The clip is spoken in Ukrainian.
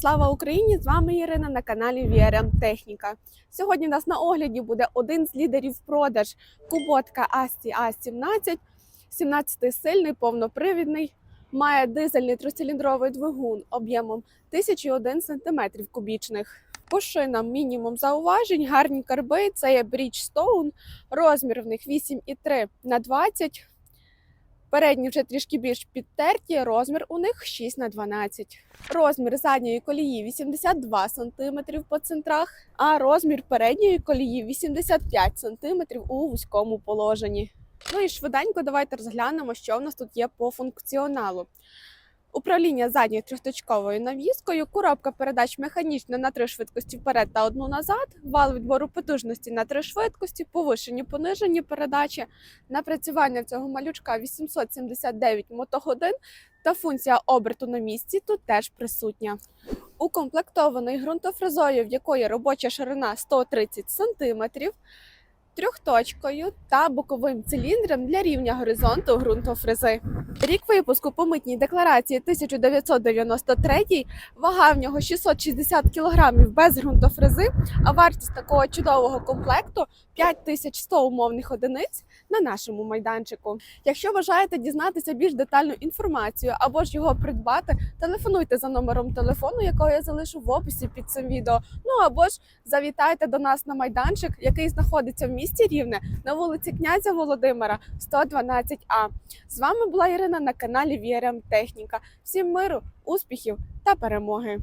Слава Україні! З вами Ірина на каналі VRM Техніка. Сьогодні в нас на огляді буде один з лідерів продаж Куботка Асті А17, 17-сильний, повнопривідний, має дизельний трициліндровий двигун об'ємом 1001 см кубічних. По шинам мінімум зауважень, гарні карби, це є Bridgestone, розмір в них 8,3 на 20 Передні вже трішки більш підтерті, розмір у них 6 на 12 Розмір задньої колії 82 см по центрах, а розмір передньої колії 85 см у вузькому положенні. Ну і швиденько давайте розглянемо, що в нас тут є по функціоналу. Управління задньою трьохточковою навіскою, коробка передач механічна на три швидкості вперед та одну назад, вал відбору потужності на три швидкості, повишені понижені передачі, напрацювання цього малючка 879 мотогодин та функція оберту на місці тут теж присутня. Укомплектований ґрунтофрезою, в якої робоча ширина 130 см, трьохточкою та боковим циліндром для рівня горизонту ґрунтофрези. Рік випуску по митній декларації 1993, вага в нього 660 кг без ґрунтофрези, а вартість такого чудового комплекту 5100 умовних одиниць на нашому майданчику. Якщо бажаєте дізнатися більш детальну інформацію або ж його придбати, телефонуйте за номером телефону, якого я залишу в описі під цим відео. Ну або ж завітайте до нас на майданчик, який знаходиться в місті Рівне на вулиці князя Володимира, 112А. З вами була Ірина на каналі VRM Техніка. Всім миру, успіхів та перемоги!